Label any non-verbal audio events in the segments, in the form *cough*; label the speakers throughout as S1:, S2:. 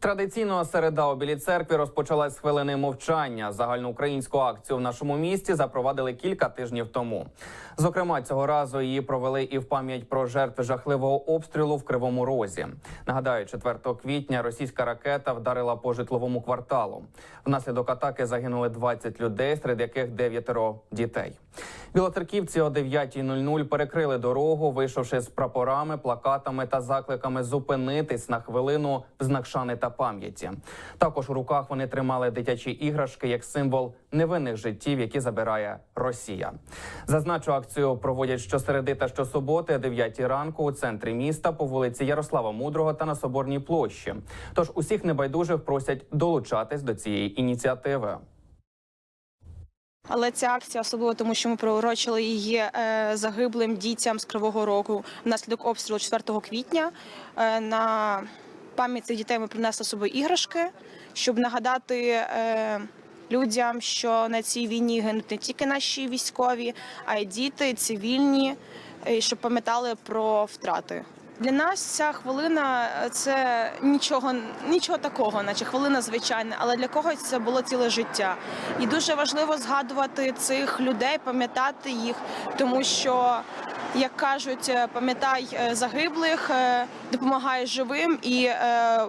S1: Традиційно середа у Білій церкві розпочалась з хвилини мовчання. Загальноукраїнську акцію в нашому місті запровадили кілька тижнів тому. Зокрема, цього разу її провели і в пам'ять про жертв жахливого обстрілу в Кривому Розі. Нагадаю, 4 квітня російська ракета вдарила по житловому кварталу. Внаслідок атаки загинули 20 людей, серед яких дев'ятеро дітей. Білоцерківці о 9.00 перекрили дорогу, вийшовши з прапорами, плакатами та закликами зупинитись на хвилину в знак шани та пам'яті. Також у руках вони тримали дитячі іграшки як символ невинних життів, які забирає Росія. Зазначу, акцію проводять щосереди та щосуботи о 9 ранку у центрі міста по вулиці Ярослава Мудрого та на Соборній площі. Тож усіх небайдужих просять долучатись до цієї ініціативи.
S2: Але ця акція особливо тому, що ми приурочили її е, загиблим дітям з Кривого Рогу внаслідок обстрілу 4 квітня. Е, на пам'ять цих дітей ми принесли з собою іграшки, щоб нагадати е, людям, що на цій війні гинуть не тільки наші військові, а й діти, цивільні, і щоб пам'ятали про втрати. Для нас ця хвилина е, це нічого, нічого такого, наче хвилина звичайна, але для когось це було ціле життя. І дуже важливо згадувати цих людей, пам'ятати їх, тому що, як кажуть, е, пам'ятай е, загиблих, е, допомагай живим і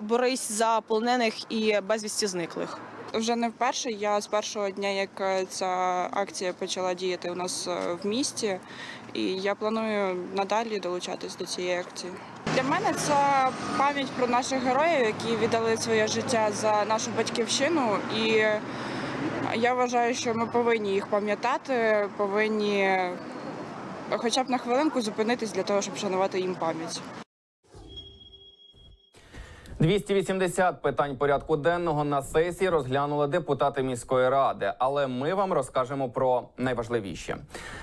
S2: борись за полонених і безвісті зниклих.
S3: Вже не вперше. Я з першого дня, як ця акція почала діяти у нас в місті, і я планую надалі долучатись до цієї акції. Для мене це пам'ять про наших героїв, які віддали своє життя за нашу батьківщину. І я вважаю, що ми повинні їх пам'ятати, повинні хоча б на хвилинку зупинитись для того, щоб шанувати їм пам'ять.
S1: 280 питань порядку денного на сесії розглянули депутати міської ради, але ми вам розкажемо про найважливіше.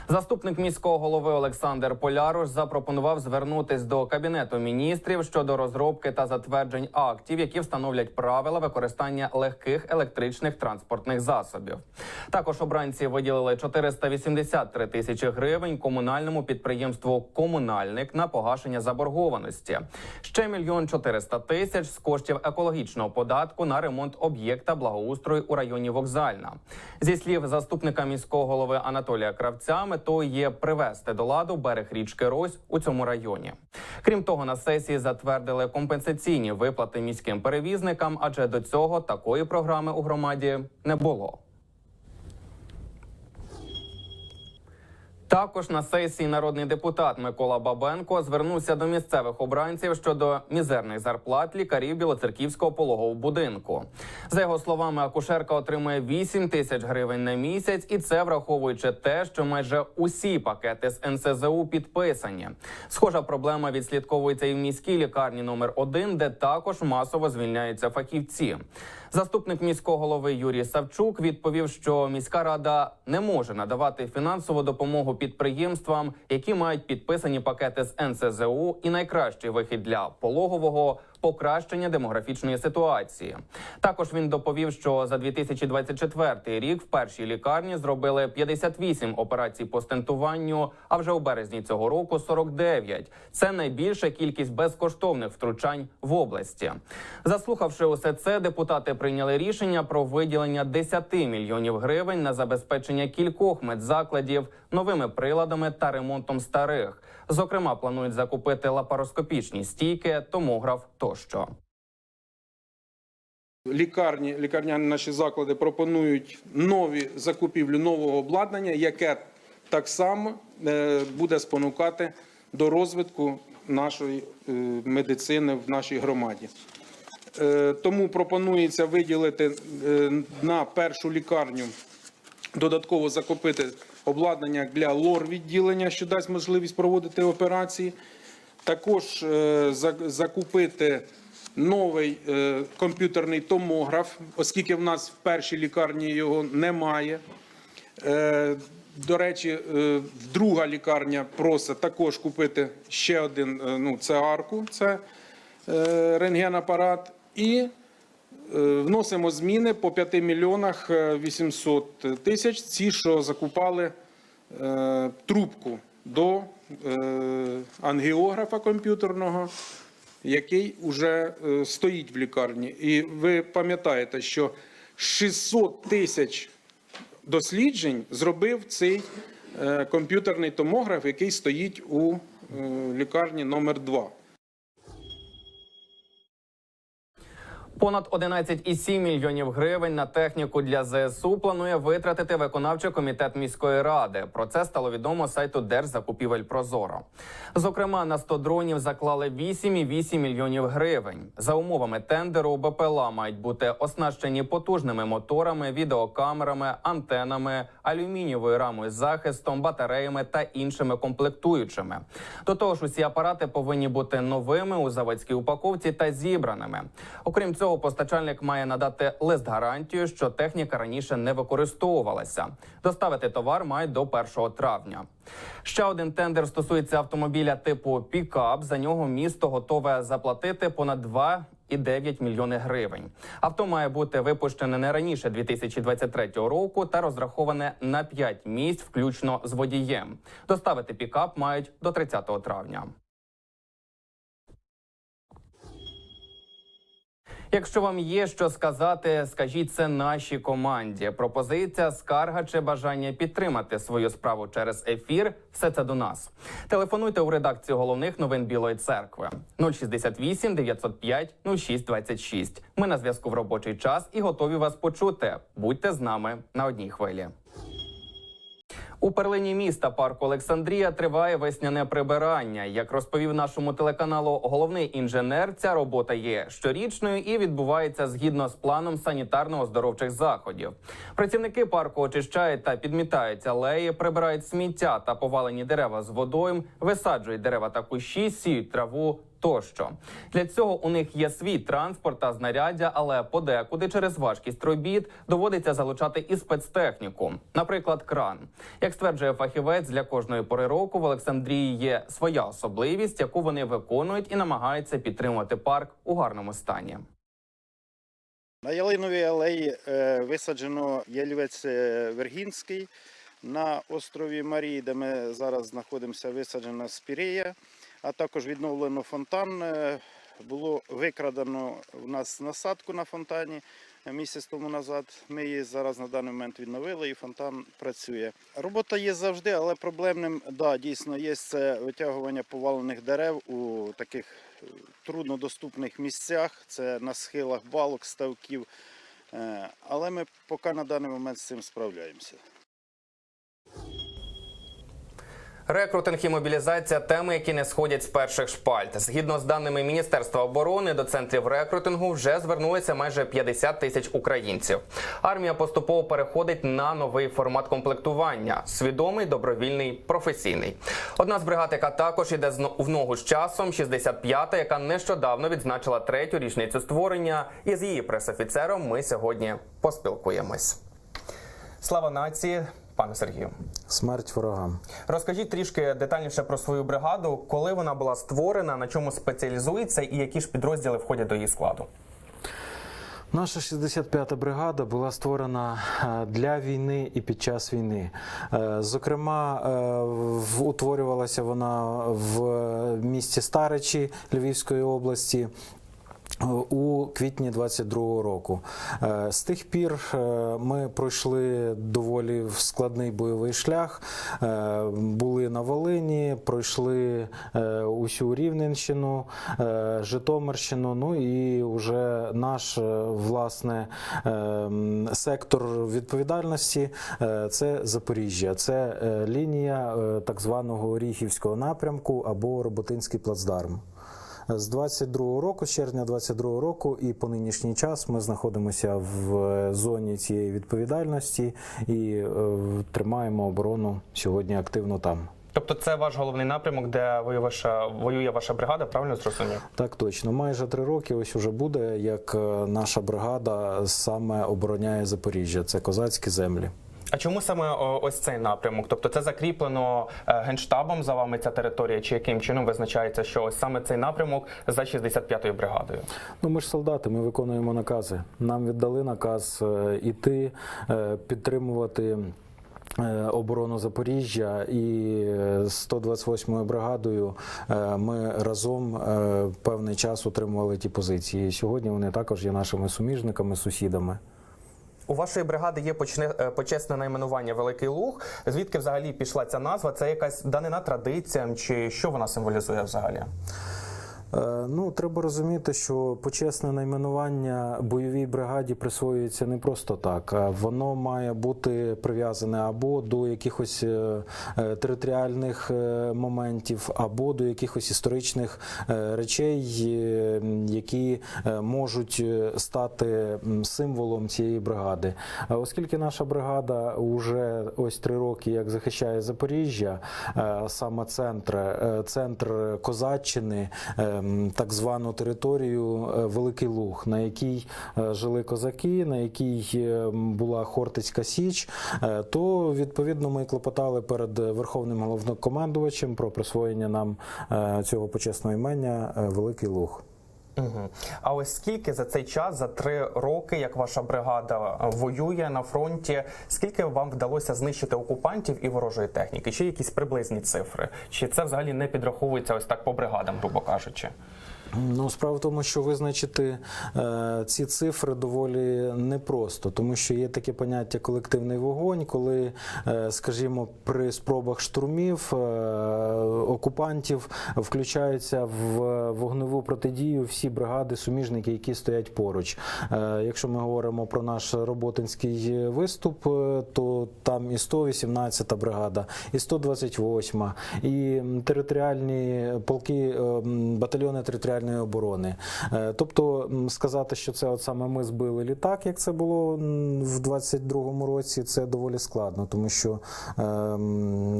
S1: Заступник міського голови Олександр Поляруш запропонував звернутись до кабінету міністрів щодо розробки та затверджень актів, які встановлять правила використання легких електричних транспортних засобів. Також обранці виділили 483 тисячі гривень комунальному підприємству Комунальник на погашення заборгованості. Ще мільйон 400 тисяч з коштів екологічного податку на ремонт об'єкта благоустрою у районі Вокзальна. Зі слів заступника міського голови Анатолія Кравця, метою є привести до ладу берег річки Рось у цьому районі. Крім того, на сесії затвердили компенсаційні виплати міським перевізникам, адже до цього такої програми у громаді не було. Також на сесії народний депутат Микола Бабенко звернувся до місцевих обранців щодо мізерних зарплат лікарів Білоцерківського пологового будинку. За його словами, акушерка отримує 8 тисяч гривень на місяць, і це враховуючи те, що майже усі пакети з НСЗУ підписані. Схожа проблема відслідковується і в міській лікарні номер 1 де також масово звільняються фахівці. Заступник міського голови Юрій Савчук відповів, що міська рада не може надавати фінансову допомогу підприємствам, які мають підписані пакети з НСЗУ, і найкращий вихід для пологового покращення демографічної ситуації. Також він доповів, що за 2024 рік в першій лікарні зробили 58 операцій по стентуванню, а вже у березні цього року 49. Це найбільша кількість безкоштовних втручань в області. Заслухавши усе це, депутати прийняли рішення про виділення 10 мільйонів гривень на забезпечення кількох медзакладів новими приладами та ремонтом старих. Зокрема, планують закупити лапароскопічні стійки, томограф тощо.
S4: Лікарні, лікарняні наші заклади пропонують нові закупівлю нового обладнання, яке так само е, буде спонукати до розвитку нашої е, медицини в нашій громаді. Е, Тому пропонується виділити на першу лікарню додатково закупити обладнання для лор-відділення, що дасть можливість проводити операції. Також е, закупити новий е, комп'ютерний томограф, оскільки в нас в першій лікарні його немає. Е, До речі, друга лікарня просить також купити ще один ну, це арку, це рентгенапарат. І вносимо зміни по 5 мільйонах е, 800 тисяч. Ці, що закупали трубку до ангіографа комп'ютерного який вже е, стоїть в лікарні. І ви пам'ятаєте, що 600 тисяч досліджень зробив цей е, комп'ютерний томограф, який стоїть у е, лікарні номер 2
S1: Понад 11,7 мільйонів гривень на техніку для ЗСУ планує витратити виконавчий комітет міської ради. Про це стало відомо сайту Держзакупівель Прозоро. Зокрема, на 100 дронів заклали 8,8 мільйонів гривень. За умовами тендеру БПЛА мають бути оснащені потужними моторами, відеокамерами, антенами, алюмінієвою рамою з захистом, батареями та іншими комплектуючими. До того ж, усі апарати повинні бути новими у заводській упаковці та зібраними. Окрім цього, постачальник має надати лист гарантію, що техніка раніше не використовувалася. Доставити товар мають до 1 травня. Ще один тендер стосується автомобіля типу пікап. За нього місто готове заплатити понад 2,9 мільйони гривень. Авто має бути випущене не раніше 2023 року та розраховане на 5 місць, включно з водієм. Доставити пікап мають до 30 травня. Якщо вам є що сказати, скажіть це нашій команді. Пропозиція, скарга чи бажання підтримати свою справу через ефір. Все це до нас. Телефонуйте у редакцію головних новин Білої церкви 068 905 0626. Ми на зв'язку в робочий час і готові вас почути. Будьте з нами на одній хвилі. У перлині міста парку Олександрія триває весняне прибирання. Як розповів нашому телеканалу головний інженер, ця робота є щорічною і відбувається згідно з планом санітарно-оздоровчих заходів. Працівники парку очищають та підмітають алеї, прибирають сміття та повалені дерева з водою, висаджують дерева та кущі, сіють траву. Тощо для цього у них є свій транспорт та знаряддя, але подекуди через важкість робіт доводиться залучати і спецтехніку, наприклад, кран. Як стверджує фахівець, для кожної пори року в Олександрії є своя особливість, яку вони виконують і намагаються підтримувати парк у гарному стані.
S5: На Ялиновій алеї е, висаджено ялівець е, Вергінський. На острові Марії, де ми зараз знаходимося, висаджена спірея, а також відновлено фонтан. Е, Було викрадено у нас насадку на фонтані е, місяць тому назад. Ми її зараз на даний момент відновили і фонтан працює. Робота є завжди, але проблемним да, дійсно є це витягування повалених дерев у таких е, труднодоступних місцях. Це на схилах балок, ставків. Але ми поки на даний момент з цим справляємося.
S1: Рекрутинг і мобілізація теми, які не сходять з перших шпальт. Згідно з даними Міністерства оборони, до центрів рекрутингу вже звернулися майже 50 тисяч українців. Армія поступово переходить на новий формат комплектування: свідомий, добровільний, професійний. Одна з бригад, яка також іде в ногу з часом, 65-та, яка нещодавно відзначила третю річницю створення. І з її пресофіцером ми сьогодні поспілкуємось. Слава нації, пане Сергію.
S6: Смерть ворогам.
S1: Розкажіть трішки детальніше про свою бригаду, коли вона була створена, на чому спеціалізується і які ж підрозділи входять до її складу.
S6: Наша 65-та бригада була створена е, для війни і під час війни. Е, Зокрема, е, в- утворювалася вона в місті Старичі Львівської області. У квітні 22-го року Е, з тих пір е, ми пройшли доволі складний бойовий шлях. Е, Були на Волині, пройшли усю Рівненщину, Житомирщину. Ну і вже наш власне сектор відповідальності це Запоріжжя, це лінія так званого Оріхівського напрямку або Роботинський плацдарм. З 22 року, з червня 22 року, і по нинішній час ми знаходимося в е, зоні цієї відповідальності і е, тримаємо оборону сьогодні активно там.
S1: Тобто, це ваш головний напрямок, де воює ваша воює ваша бригада, правильно зрозумів?
S6: Так точно, майже три роки ось уже буде, як е, наша бригада саме обороняє Запоріжжя. Це козацькі землі.
S1: А чому саме ось цей напрямок? Тобто, це закріплено е, генштабом за вами ця територія, чи яким чином визначається, що ось саме цей напрямок за 65-ю бригадою?
S6: Ну, ми ж солдати, ми виконуємо накази. Нам віддали наказ е, іти, е, підтримувати. оборону Запоріжжя і е, з 128-ю бригадою ми разом певний час утримували ті позиції. Сьогодні вони також є нашими суміжниками, сусідами.
S7: У вашої бригади є почне, е, почесне найменування Великий Луг. Звідки взагалі пішла ця назва? Це якась данина традиціям, чи що вона символізує взагалі?
S6: Е, Ну, треба розуміти, що почесне найменування бойовій бригаді присвоюється не просто так. Воно має бути прив'язане або до якихось е, е, територіальних моментів, або до якихось історичних речей, які можуть стати символом цієї бригади. Оскільки наша бригада вже ось три роки як захищає Запоріжжя, саме центр, центр Козаччини, так звану територію е, Великий Луг, на якій е, жили козаки, на якій е, була Хортицька Січ, то відповідно ми клопотали перед Верховним головнокомандувачем про присвоєння нам цього почесного імення Великий Луг.
S7: Угу. А ось скільки за цей час, за три роки, як ваша бригада е, воює на фронті, скільки вам вдалося знищити окупантів і ворожої техніки? Чи якісь приблизні цифри? Чи це взагалі не підраховується ось так по бригадам, грубо кажучи?
S6: Ну, справа в тому, що визначити е, ці цифри доволі непросто, тому що є таке поняття колективний вогонь, коли, е, скажімо, при спробах штурмів е, окупантів включаються в вогневу протидію всі бригади, суміжники, які стоять поруч. Е, якщо ми говоримо про наш роботинський виступ, е, то там і 118-та бригада, і 128-ма, і територіальні полки, е, батальйони територіальної оборони. Е, Тобто сказати, що це от саме ми збили літак, як це було в 22-му році, це доволі складно, тому що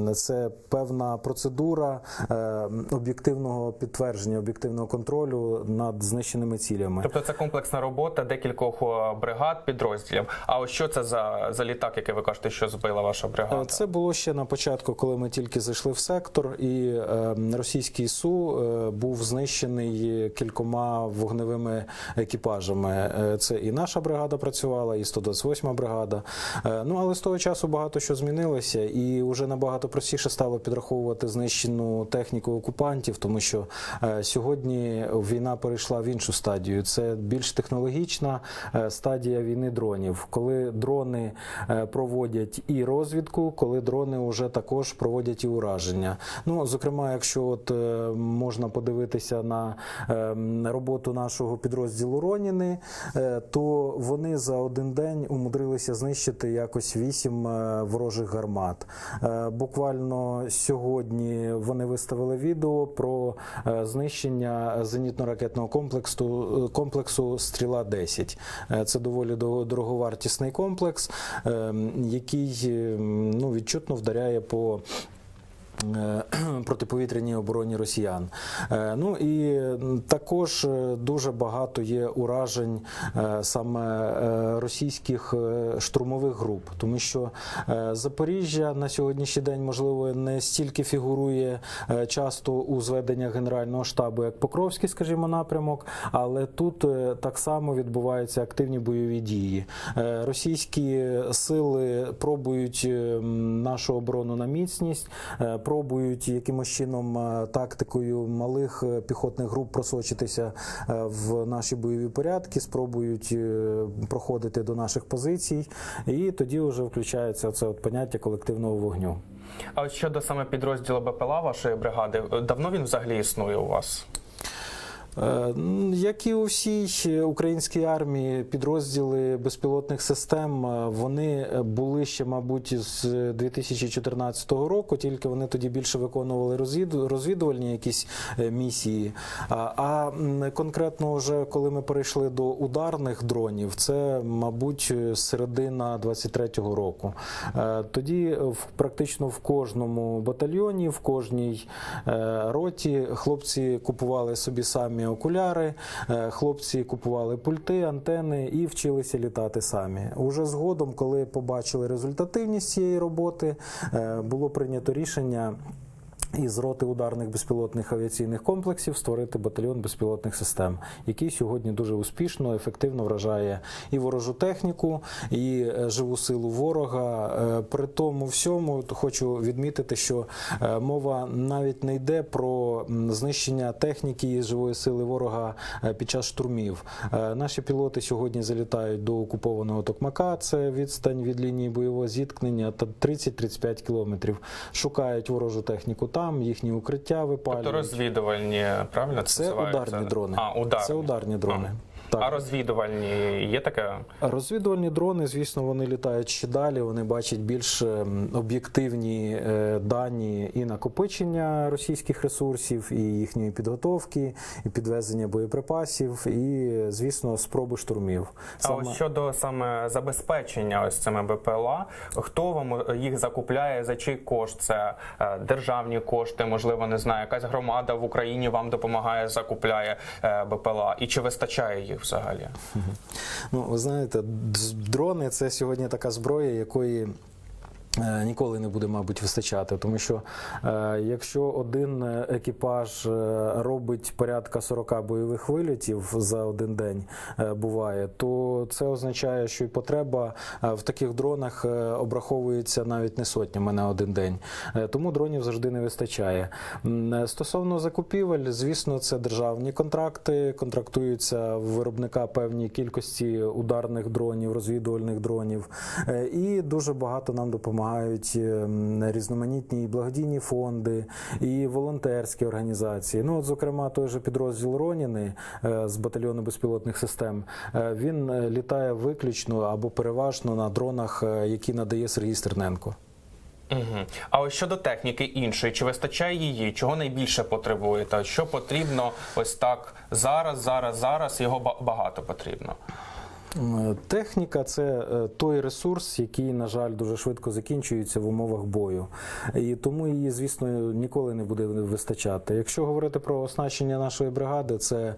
S6: е, це певна процедура е, об'єктивного підтвердження, об'єктивного контролю над знищеними цілями.
S7: Тобто це комплексна робота декількох бригад, підрозділів. А ось що це за, за літак, який ви кажете, що збила ваша бригада?
S6: Е, Це було ще на початку, коли ми тільки зайшли в сектор, і е, російський су е, був знищений кількома вогневими екіпажами. Е, Це і наша бригада працювала, і 128 бригада. Е, Ну але з того часу багато що змінилося, і вже набагато простіше стало підраховувати знищену техніку окупантів, тому що е, сьогодні війна перейшла в іншу стадію. Це більш технологічна стадія війни дронів, коли дрони проводять і розвідку, коли дрони вже також проводять і ураження. Ну зокрема, якщо от можна подивитися на роботу нашого підрозділу Роніни, е, то вони за один день умудрилися знищити якось вісім е, ворожих гармат. Е, Буквально сьогодні вони виставили відео про знищення зенітно-ракетного комплексу комплексу Стріла 10 Е, Це доволі дороговартісний комплекс, е, який е, ну, відчутно вдаряє по *clears throat* протиповітряній обороні росіян. Е, Ну і також е, дуже багато є уражень е, саме е, російських е, штурмових груп, тому що е, Запоріжжя на сьогоднішній день можливо не стільки фігурує е, часто у зведеннях Генерального штабу, як Покровський, скажімо, напрямок, але тут е, так само відбуваються активні бойові дії. Е, Російські сили пробують е, нашу оборону на міцність, е, пробують якимось чином е, тактикою малих е, піхотних груп просочитися е, в наші бойові порядки, спробують проходити до наших позицій, і тоді вже включається це от поняття колективного вогню.
S7: А щодо саме підрозділу БПЛА вашої бригади, давно він взагалі існує у вас?
S6: Е, Як і у всій українській армії, підрозділи безпілотних систем е, вони були ще, мабуть, з 2014 року, тільки вони тоді більше виконували розвідувальні якісь е, місії. А- конкретно, вже коли ми перейшли до ударних дронів, це, мабуть, середина 23-го року. Тоді практично в кожному батальйоні, в кожній роті хлопці купували собі самі окуляри, е, хлопці купували пульти, антени і вчилися літати самі. Уже згодом, коли побачили результативність цієї роботи, е, було прийнято рішення. Із роти ударних безпілотних авіаційних комплексів створити батальйон безпілотних систем, який сьогодні дуже успішно, ефективно вражає і ворожу техніку, і е, живу силу ворога. Е, При тому всьому хочу відмітити, що е, мова навіть не йде про знищення техніки і живої сили ворога під час штурмів. Наші пілоти сьогодні залітають до окупованого Токмака. Це відстань від лінії бойового зіткнення та 30-35 кілометрів. Шукають ворожу техніку там, їхні укриття випалюють.
S7: Тобто розвідувальні, правильно це,
S6: Це ударні дрони.
S7: А, ударні.
S6: Це ударні дрони. Так.
S7: А розвідувальні є таке?
S6: Розвідувальні дрони, звісно, вони літають ще далі. Вони бачать більш ем, об'єктивні е, дані і накопичення російських ресурсів, і їхньої підготовки, і підвезення боєприпасів, і, звісно, спроби штурмів.
S7: А ось щодо саме забезпечення ось цими БПЛА, хто вам їх закупляє, за чий кошт? Це е, державні кошти, можливо, не знаю, якась громада в Україні вам допомагає, закупляє е, БПЛА, і чи вистачає їх взагалі?
S6: Ну, ви знаєте, дрони це сьогодні така зброя, якої. Е, Ніколи не буде, мабуть, вистачати, тому що е, якщо один е, екіпаж е, робить порядка 40 бойових вильотів за один день, е, буває, то це означає, що і потреба в таких дронах обраховується навіть не сотнями на один день. Е, тому дронів завжди не вистачає. Стосовно закупівель, звісно, це державні контракти. Контрактуються в виробника певні кількості ударних дронів, розвідувальних дронів. Е, І дуже багато нам допомагають ем, різноманітні і благодійні фонди і волонтерські організації. Ну, от, зокрема, той же підрозділ Роніни е, з батальйону безпілотних систем. е, Він е, літає виключно або переважно на дронах, е, які надає Сергій Стерненко.
S7: Угу. А ось щодо техніки іншої, чи вистачає її? Чого найбільше потребуєте? Що потрібно ось так зараз, зараз, зараз? Його ба- багато потрібно.
S6: Е, Техніка це е, той ресурс, який, на жаль, дуже швидко закінчується в умовах бою, і тому її, звісно, ніколи не буде вистачати. Якщо говорити про оснащення нашої бригади, це е,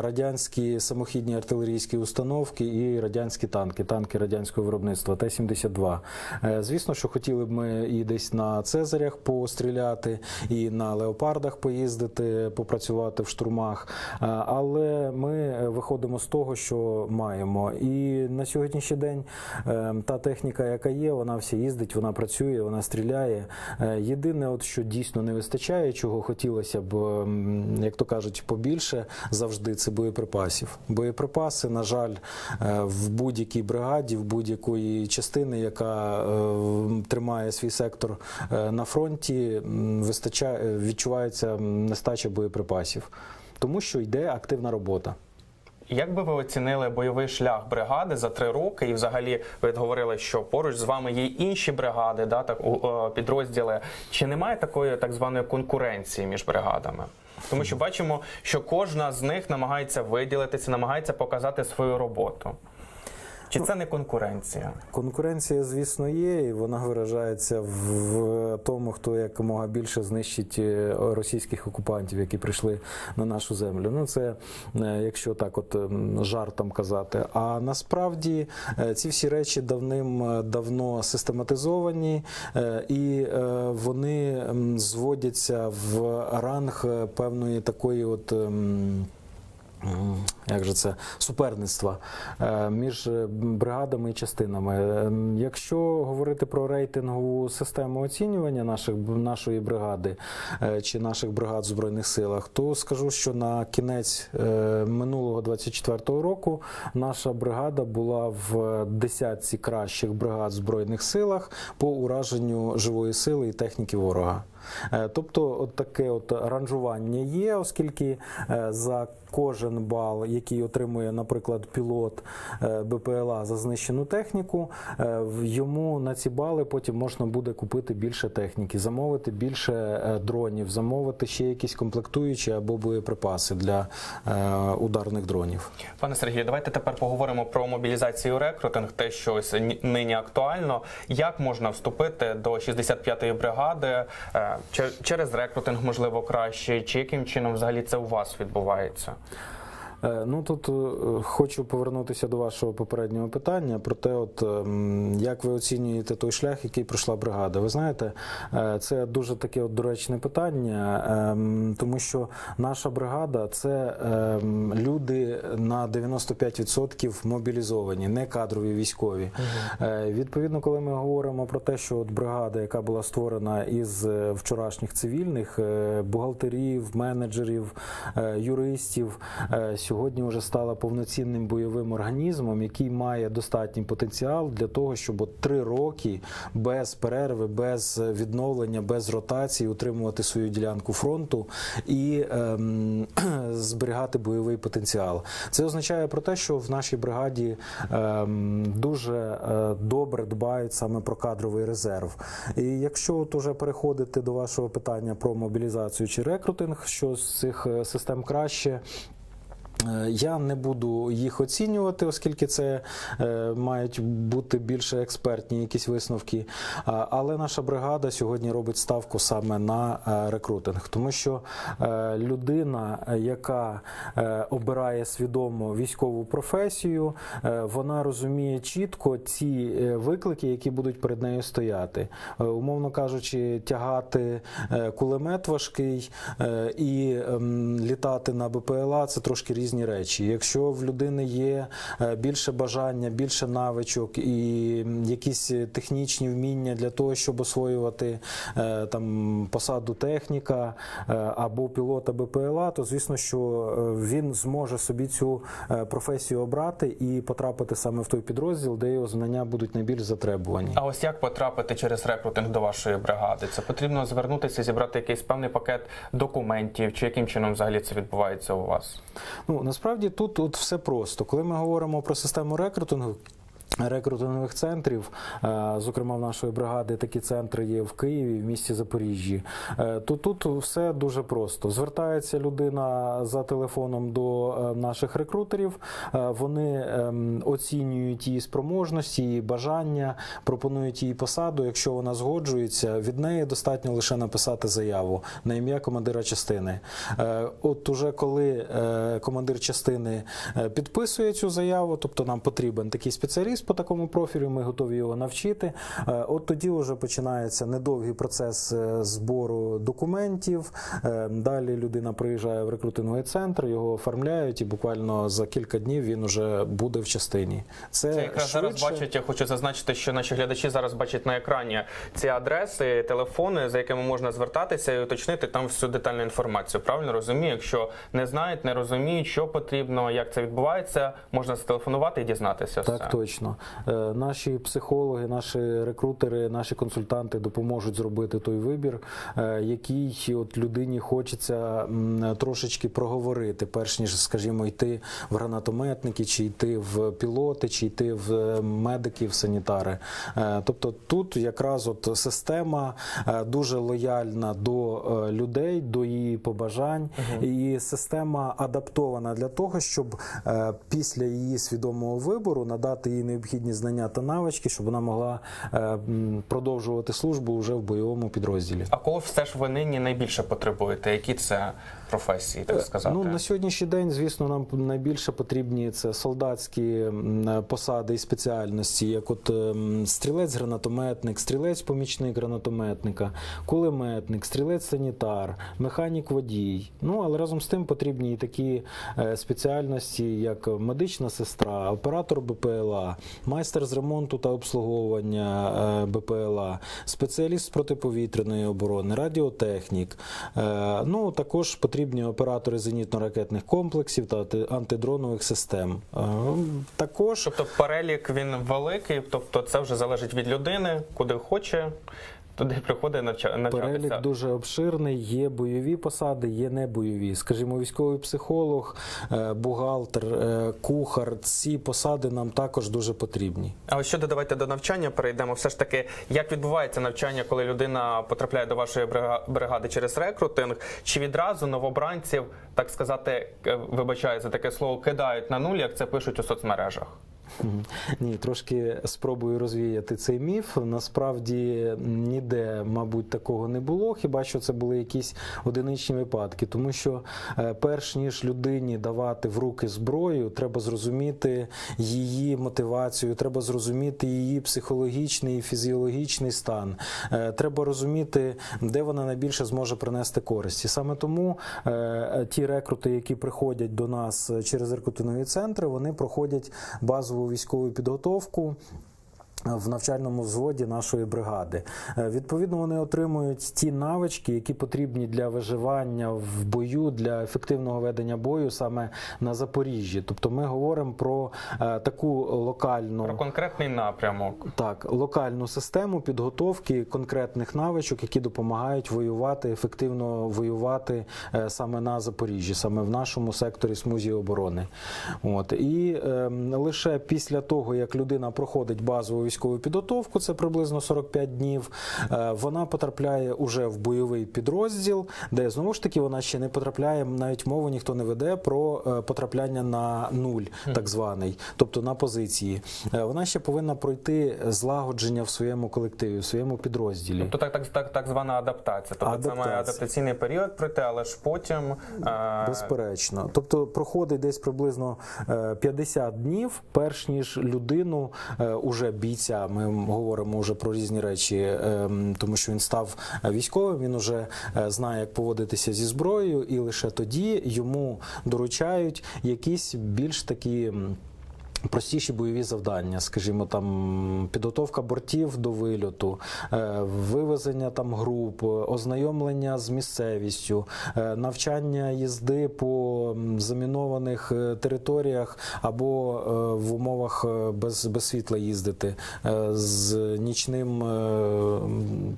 S6: радянські самохідні артилерійські установки і радянські танки, танки радянського виробництва Т-72. Е, Звісно, що хотіли б ми і десь на Цезарях постріляти, і на леопардах поїздити, попрацювати в штурмах. Але ми виходимо з того, що маємо. І на сьогоднішній день е, та техніка, яка є, вона вся їздить, вона працює, вона стріляє. Е, Єдине, от що дійсно не вистачає, чого хотілося б, ем, як то кажуть, побільше завжди це боєприпасів. Боєприпаси, на жаль, е, в будь-якій бригаді, в будь-якої частини, яка е, тримає свій сектор на фронті, вистачає, відчувається нестача боєприпасів, тому що йде активна робота.
S7: Як би ви оцінили бойовий шлях бригади за три роки? І взагалі ви говорили, що поруч з вами є інші бригади, да, так, у- е, підрозділи. Чи немає такої так званої конкуренції між бригадами? Тому що бачимо, що кожна з них намагається виділитися, намагається показати свою роботу. Чи це не конкуренція?
S6: Конкуренція, звісно, є, і вона виражається в тому, хто якомога більше знищить е, російських окупантів, які прийшли на нашу землю. Ну це е, якщо так, от ем, жартом казати. А насправді е, ці всі речі давним-давно систематизовані, і вони ем, зводяться в ранг певної такої от. Як же це суперництва е, між е, бригадами і частинами? Е, Якщо говорити про рейтингову систему оцінювання наших нашої бригади чи наших бригад в збройних силах, то скажу, що на кінець минулого 24-го року наша бригада була в десятці кращих бригад в збройних силах по ураженню живої сили і техніки ворога. Е, Тобто, от таке от ранжування є, оскільки е, за кожен бал, який отримує, наприклад, пілот е, БПЛА за знищену техніку, йому на ці бали потім можна буде купити більше техніки, замовити більше дронів, замовити ще якісь комплектуючі або боєприпаси для ударних дронів.
S7: Пане Сергію, давайте тепер поговоримо про мобілізацію рекрутинг, те, що нині актуально. Як можна вступити до 65-ї бригади через рекрутинг, можливо, краще, чи яким чином взагалі це у вас відбувається?
S6: Е, Ну тут е, хочу повернутися до вашого попереднього питання про те, от ем, як ви оцінюєте той шлях, який пройшла бригада. Ви знаєте, е, це дуже таке от доречне питання, ем, тому що наша бригада це ем, люди на 95% мобілізовані, не кадрові військові. Відповідно, коли ми говоримо про те, що от бригада, яка була створена із вчорашніх цивільних бухгалтерів, менеджерів, юристів, е, сьогодні вже стала повноцінним бойовим організмом, який має достатній потенціал для того, щоб от три роки без перерви, без відновлення, без ротації утримувати свою ділянку фронту і ем, *clears throat* зберігати бойовий потенціал. Це означає про те, що в нашій бригаді ем, дуже е, добре дбають саме про кадровий резерв. І якщо от уже переходити до вашого питання про мобілізацію чи рекрутинг, що з цих е, систем краще. Е, Я не буду їх оцінювати, оскільки це е, мають бути більше експертні якісь висновки. Але наша бригада сьогодні робить ставку саме на е, рекрутинг, тому що людина, яка обирає свідомо військову професію, вона розуміє чітко ці виклики, які будуть перед нею стояти. Умовно кажучи, тягати кулемет важкий і ем, літати на БПЛА це трошки різні речі. Якщо в людини є е, більше бажання, більше навичок і якісь технічні вміння для того, щоб освоювати е, там посаду техніка е, або пілота БПЛА, то звісно, що він зможе собі цю професію обрати і потрапити саме в той підрозділ, де його знання будуть найбільш затребувані.
S7: А ось як потрапити через рекрутинг до вашої бригади? Це потрібно звернутися, зібрати якийсь певний пакет документів, чи яким чином взагалі це відбувається у вас?
S6: Ну насправді тут от все просто. Коли ми говоримо про систему рекрутингу. Рекрутингових центрів, е, зокрема в нашої бригади, такі центри є в Києві, в місті Запоріжжі. е, То тут все дуже просто. Звертається людина за телефоном до е, наших рекрутерів. Вони ем, оцінюють її спроможності, її бажання, пропонують їй посаду. Якщо вона згоджується, від неї достатньо лише написати заяву на ім'я командира частини. От уже коли командир частини підписує цю заяву, тобто нам потрібен такий спеціаліст по такому профілю, ми готові його навчити. Е, От тоді вже починається недовгий процес е, збору документів. Е, Далі людина приїжджає в рекрутинговий центр, його оформляють, і буквально за кілька днів він уже буде в частині. Це,
S7: Це якраз зараз
S6: швидше.
S7: бачать, я хочу зазначити, що наші глядачі зараз бачать на екрані ці адреси, телефони, за якими можна звертатися і уточнити там всю детальну інформацію. Правильно розумію? Якщо не знають, не розуміють, що потрібно, як це відбувається, можна зателефонувати і дізнатися.
S6: Так,
S7: все.
S6: точно. Е, Наші психологи, наші рекрутери, наші консультанти допоможуть зробити той вибір, е, який от людині хочеться трошечки проговорити, перш ніж, скажімо, йти в гранатометники, чи йти в пілоти, чи йти в е, медики, в санітари. Тобто тут якраз от система дуже лояльна до людей, до її побажань, і система адаптована для того, щоб після її свідомого вибору надати їй необхідні знання та навички, щоб вона могла е, продовжувати службу вже в бойовому підрозділі.
S7: А кого все ж ви нині найбільше потребуєте? Які це професії, так сказати?
S6: Ну на сьогоднішній день, звісно, нам найбільше потрібні це солдатські посади і спеціальності, як от ем, стрілець-гранатометник, стрілець-помічник гранатометника, кулеметник, стрілець-санітар, механік-водій. Ну але разом з тим потрібні і такі е, спеціальності, як медична сестра, оператор БПЛА, майстер з ремонту та обслуговування е, БПЛА, спеціаліст з протиповітряної оборони, радіотехнік. Е, Ну також потрібні оператори зенітно-ракетних комплексів та антидронових систем. Е, Також
S7: Тобто перелік він великий, тобто це вже залежить від людини, куди хоче, туди приходить навча- навчатися.
S6: перелік дуже обширний. Є бойові посади, є небойові. Скажімо, військовий психолог, е, бухгалтер, е, кухар. Ці посади нам також дуже потрібні.
S7: А ось щодо давайте до навчання перейдемо. Все ж таки, як відбувається навчання, коли людина потрапляє до вашої бригади через рекрутинг? Чи відразу новобранців, так сказати, вибачаю за таке слово, кидають на нуль, як це пишуть у соцмережах?
S6: Ні, трошки спробую розвіяти цей міф. Насправді ніде, мабуть, такого не було. Хіба що це були якісь одиничні випадки, тому що е, перш ніж людині давати в руки зброю, треба зрозуміти її мотивацію, треба зрозуміти її психологічний і фізіологічний стан. Е, Треба розуміти, де вона найбільше зможе принести користь. І саме тому е, ті рекрути, які приходять до нас через рекрутингові центри, вони проходять базову військову підготовку. В навчальному взводі нашої бригади Е, відповідно вони отримують ті навички, які потрібні для виживання в бою, для ефективного ведення бою саме на Запоріжжі. Тобто, ми говоримо про е, таку локальну
S7: Про конкретний напрямок.
S6: так, локальну систему підготовки конкретних навичок, які допомагають воювати, ефективно воювати е, саме на Запоріжжі, саме в нашому секторі смузі оборони. От і ем, лише після того, як людина проходить базову військову підготовку, це приблизно 45 днів, е, вона потрапляє уже в бойовий підрозділ, де знову ж таки вона ще не потрапляє, навіть мову ніхто не веде про е, потрапляння на нуль, так званий, тобто на позиції. Е, Вона ще повинна пройти злагодження в своєму колективі, в своєму підрозділі.
S7: Тобто так, так, так, так звана адаптація. Тобто це має адаптаційний період пройти, але ж потім
S6: Безперечно, тобто проходить десь приблизно е, 50 днів, перш ніж людину уже бійця. Ми говоримо вже про різні речі, е, тому що він став військовим. Він уже е, знає, як поводитися зі зброєю, і лише тоді йому доручають якісь більш такі. Простіші бойові завдання, скажімо, там підготовка бортів до вильоту, е, вивезення там груп, ознайомлення з місцевістю, е, навчання їзди по замінованих е, територіях або в умовах без, без світла їздити з нічним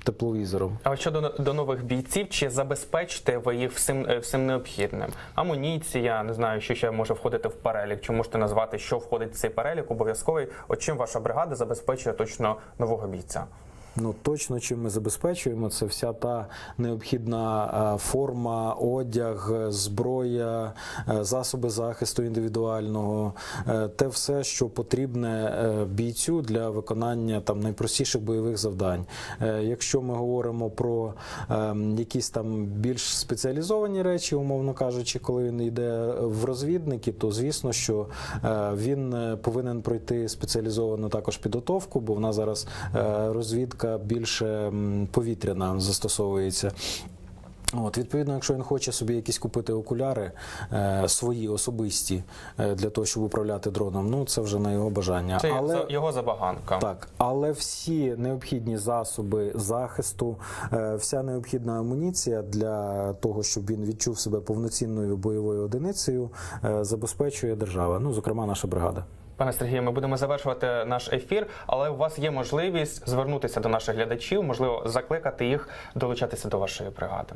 S6: тепловізором.
S7: А щодо до нових бійців, чи забезпечите ви їх всім, всім необхідним? Амуніція, не знаю, що ще може входити в перелік. Чи можете назвати, що входить цей перелік обов'язковий? От чим ваша бригада забезпечує точно нового бійця?
S6: Ну точно чим ми забезпечуємо, це вся та необхідна е, форма, одяг, зброя, е, засоби захисту індивідуального, е, те все, що потрібне бійцю для виконання там найпростіших бойових завдань. Якщо ми говоримо про е, якісь там більш спеціалізовані речі, умовно кажучи, коли він йде в розвідники, то звісно, що він повинен пройти спеціалізовану також підготовку, бо в нас зараз е, розвідка більше повітряна застосовується. От, відповідно, якщо він хоче собі якісь купити окуляри е, свої особисті е, для того, щоб управляти дроном, ну це вже на його бажання.
S7: Це
S6: Але
S7: його забаганка.
S6: так, але всі необхідні засоби захисту, е, вся необхідна амуніція для того, щоб він відчув себе повноцінною бойовою одиницею, е, забезпечує держава. Ну, зокрема, наша бригада.
S7: Пане Сергію, ми будемо завершувати наш ефір, але у вас є можливість звернутися до наших глядачів, можливо, закликати їх долучатися до вашої бригади.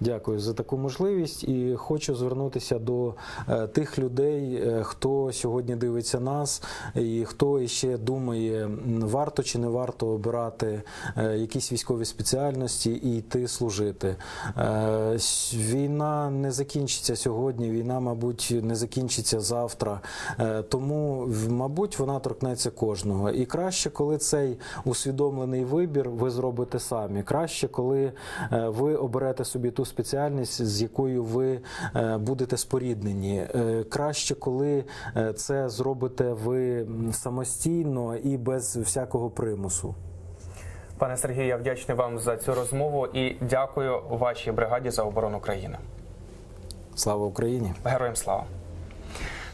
S6: Дякую за таку можливість і хочу звернутися до е, тих людей, е, хто сьогодні дивиться нас, і хто іще думає, варто чи не варто обирати е, якісь військові спеціальності і йти служити. Війна не закінчиться сьогодні, війна, мабуть, не закінчиться завтра. Тому, мабуть, вона торкнеться кожного. І краще, коли цей усвідомлений вибір ви зробите самі. Краще, коли ви оберете собі ту спеціальність, з якою ви е, будете споріднені. Е, Краще, коли е, це зробите ви самостійно і без всякого примусу.
S7: Пане Сергію, я вдячний вам за цю розмову і дякую вашій бригаді за оборону країни.
S6: Слава Україні!
S7: Героям слава!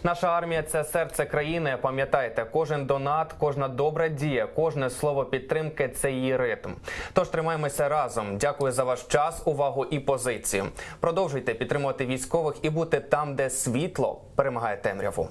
S1: Наша армія це серце країни. Пам'ятайте, кожен донат, кожна добра дія, кожне слово підтримки це її ритм. Тож тримаємося разом. Дякую за ваш час, увагу і позицію. Продовжуйте підтримувати військових і бути там, де світло перемагає темряву.